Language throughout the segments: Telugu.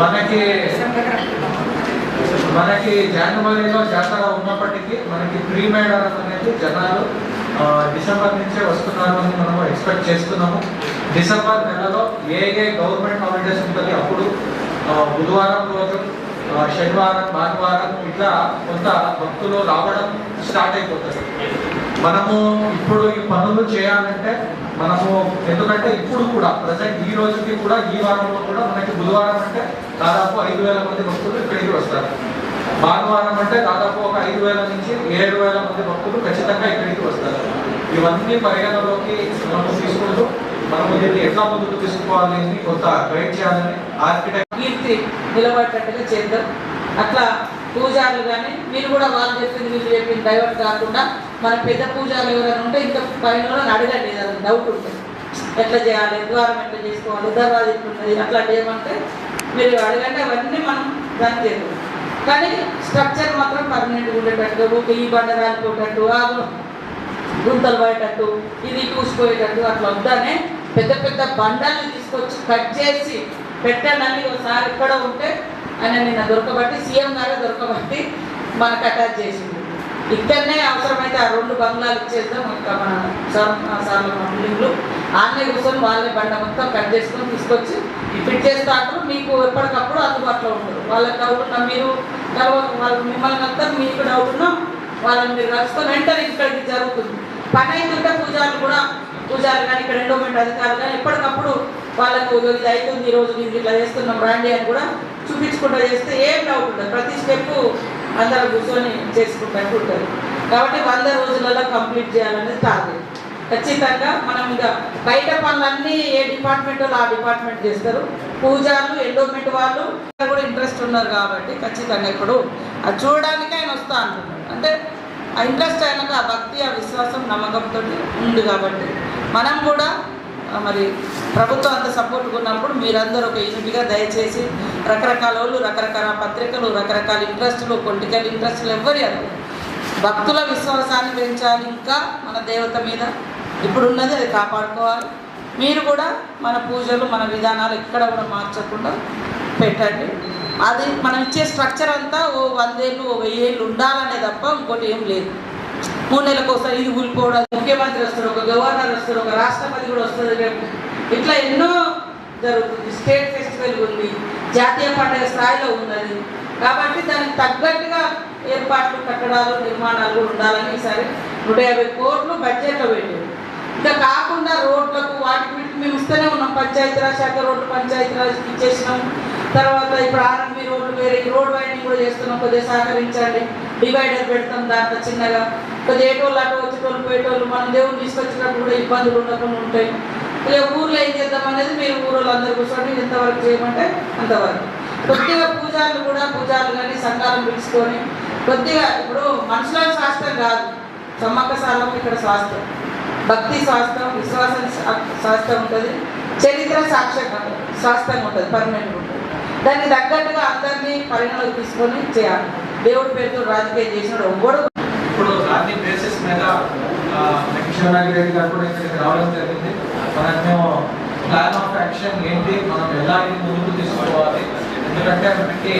మనకి మనకి జనవరిలో జాతర ఉన్నప్పటికీ మనకి ప్రీ మేడారం అనేది జనాలు డిసెంబర్ నుంచే వస్తున్నారు అని మనం ఎక్స్పెక్ట్ చేస్తున్నాము. డిసెంబర్ నెలలో ఏ ఏ గవర్నమెంట్ హాలిడేస్ ఉంటుంది అప్పుడు బుధవారం రోజు శనివారం భానువారం ఇట్లా కొంత భక్తులు రావడం స్టార్ట్ అయిపోతుంది. మనము ఇప్పుడు ఈ పనులు చేయాలంటే మనము ఎందుకంటే ఇప్పుడు కూడా ప్రజెంట్ ఈ రోజుకి కూడా ఈ వారంలో కూడా మనకి బుధవారం అంటే దాదాపు ఐదు వేల మంది భక్తులు ఇక్కడికి వస్తారు. భానువారం అంటే దాదాపు ఒక ఐదు వేల నుంచి ఏడు వేల మంది భక్తులు ఖచ్చితంగా ఇక్కడికి వస్తారు. ఇవన్నీ పరిగణలోకి మనము తీసుకుంటూ మనము దీన్ని ఎట్లా ముందుకు తీసుకోవాలి కొంత గైడ్ చేయాలని ఆర్కిటెక్ట్ కీర్తి నిలబడేటట్టుగా చేద్దాం. అట్లా పూజారులు కానీ మీరు కూడా వాళ్ళు చెప్పింది మీరు చెప్పింది డైవర్ట్ కాకుండా మన పెద్ద పూజారులు ఎవరైనా ఉంటే ఇంకా పైన కూడా అడగండి ఏదైనా డౌట్ ఉంటుంది ఎట్లా చేయాలి ద్వారం ఎట్లా చేసుకోవాలి దర్వాజ ఎట్లుంటుంది అట్లా చేయమంటే మీరు అడగండి అవన్నీ మనం దాన్ని చేద్దాం. కానీ స్ట్రక్చర్ మాత్రం పర్మనెంట్గా ఉండేటట్టు ఈ బండ రాలిపోయేటట్టు ఆ గుంతలు పడేటట్టు ఇది కూసిపోయేటట్టు అట్లా వద్దనే పెద్ద పెద్ద బండల్ని తీసుకొచ్చి కట్ చేసి పెట్టండి ఒకసారి ఎక్కడ ఉంటే ఆయన నిన్న దొరకబట్టి సీఎం గారే దొరకబట్టి మనకు అటాచ్ చేసింది ఇక్కడనే అవసరమైతే ఆ రెండు బంగ్లాలు ఇచ్చేద్దాం ఇంకా మన సార్లు బిల్డింగ్లు. ఆన్నే కూర్చొని వాళ్ళని బండ మొత్తం కట్ చేసుకొని తీసుకొచ్చి ఫిట్ చేస్తాను మీకు ఎప్పటికప్పుడు అందుబాటులో ఉంటారు వాళ్ళకి డౌట్ ఉన్నా మీరు తర్వాత వాళ్ళు మిమ్మల్ని అంతా మీకు డౌట్ ఉన్నా వాళ్ళని మీరు కలుసుకొని వెంటనే ఇక్కడికి జరుగుతుంది. పని అయిందంటే పూజారులు కూడా పూజారులు కానీ ఇక్కడ ఎండోమెంట్ అధికారులు కానీ ఎప్పటికప్పుడు వాళ్ళకు ఇది అవుతుంది ఈ రోజు ఇట్లా చేస్తున్నాం రాండి అని కూడా చూపించుకుంటూ చేస్తే ఏం డౌట్ ఉండదు. ప్రతి స్టెప్ అందరూ కూర్చొని చేసుకుంటూ ఉంటారు. కాబట్టి వంద రోజులలో కంప్లీట్ చేయాలనేది టార్గెట్ ఖచ్చితంగా మనం ఇక బయట పనులన్నీ ఏ డిపార్ట్మెంట్ ఆ డిపార్ట్మెంట్ చేస్తారు. పూజారులు ఎండోమెంట్ వాళ్ళు కూడా ఇంట్రెస్ట్ ఉన్నారు కాబట్టి ఖచ్చితంగా ఇప్పుడు అది చూడడానికి ఆయన వస్తా అంటున్నాడు అంటే ఆ ఇంట్రెస్ట్ అయినాక ఆ భక్తి ఆ విశ్వాసం నమ్మకంతో ఉంది కాబట్టి మనం కూడా మరి ప్రభుత్వం అంత సపోర్ట్ ఉన్నప్పుడు మీరందరూ ఒక యూనిట్గా దయచేసి రకరకాల వాళ్ళు రకరకాల పత్రికలు రకరకాల ఇంట్రెస్టులు పొలిటికల్ ఇంట్రెస్టులు ఎవ్వరి అనుకో భక్తుల విశ్వాసాన్ని పెంచాలి ఇంకా మన దేవత మీద. ఇప్పుడున్నది అది కాపాడుకోవాలి. మీరు కూడా మన పూజలు మన విధానాలు ఎక్కడ కూడా మార్చకుండా పెట్టండి. అది మనం ఇచ్చే స్ట్రక్చర్ అంతా ఓ వందేళ్ళు ఓ వెయ్యేళ్ళు ఉండాలనే తప్ప ఇంకోటి ఏం లేదు. మూడు నెలలకు ఒకసారి ఇది కూలిపోవడం ముఖ్యమంత్రి వస్తారు ఒక గవర్నర్ వస్తారు ఒక రాష్ట్రపతి కూడా వస్తుంది రేపు ఇట్లా ఎన్నో జరుగుతుంది. స్టేట్ ఫెస్టివల్ ఉంది జాతీయ పండుగ స్థాయిలో ఉన్నది. కాబట్టి దానికి తగ్గట్టుగా ఏర్పాట్లు కట్టడాలు నిర్మాణాలు ఉండాలని ఈసారి నూట యాభై కోట్లు బడ్జెట్లో పెట్టారు. ఇంకా కాకుండా రోడ్లకు వాటికి మేము ఇస్తూనే ఉన్నాం. పంచాయతీరాజ్ శాఖ రోడ్లు పంచాయతీరాజ్కి ఇచ్చేసినాం తర్వాత ఇప్పుడు ఆర్ఎంబి రోడ్లు వేరే ఈ రోడ్ వైండింగ్ కూడా చేస్తున్నాం కొద్దిగా సహకరించండి. డివైడర్ పెడతాం దాంట్లో చిన్నగా. కొద్దిగా ఏటోళ్ళు అటు వచ్చేటోళ్ళు పోయేటోళ్ళు మనం దేవుని తీసుకొచ్చినప్పుడు కూడా ఇబ్బందులు ఉండకుండా ఉంటాయి. ఇలా ఊర్లో ఏం చేద్దాం అనేది మీరు ఊరోళ్ళు అందరు కూర్చొని ఎంతవరకు చేయమంటే అంతవరకు. కొద్దిగా పూజారులు కూడా పూజారులు కానీ సంఘాలను పిలుచుకొని కొద్దిగా ఇప్పుడు మనుషుల శాస్త్రం కాదు. సమ్మక్క సారం ఇక్కడ శాస్త్రం భక్తి శాస్త్రం విశ్వాసం శాస్త్రం ఉంటుంది. చరిత్ర సాక్ష్యం శాస్త్రం ఉంటుంది పర్మనెంట్ ఉంటుంది. దానికి తగ్గట్టుగా అందరినీ పరిగణలోకి తీసుకొని చేయాలి. దేవుడి పేరుతో రాజకీయం చేసినాడు ఒవ్వడు ఇప్పుడు దాని బేసిస్ మీద ఆ, మన కిషోర్ నాగిరెడ్డి రెడ్డి గారు కూడా ఇక్కడికి రావడం జరిగింది. మనము ప్లాన్ ఆఫ్ యాక్షన్ ఏంటి? మనం ఎలా ఇది ముందుకు తీసుకోవాలి? ఎందుకంటే మనకి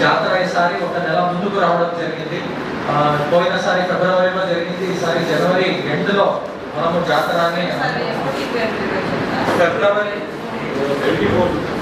జాతర ఈసారి ఒక నెల ముందుకు రావడం జరిగింది. పోయినసారి ఫిబ్రవరిలో జరిగింది. ఈసారి జనవరి ఎండ్లో మనము జాతరని ఫిబ్రవరి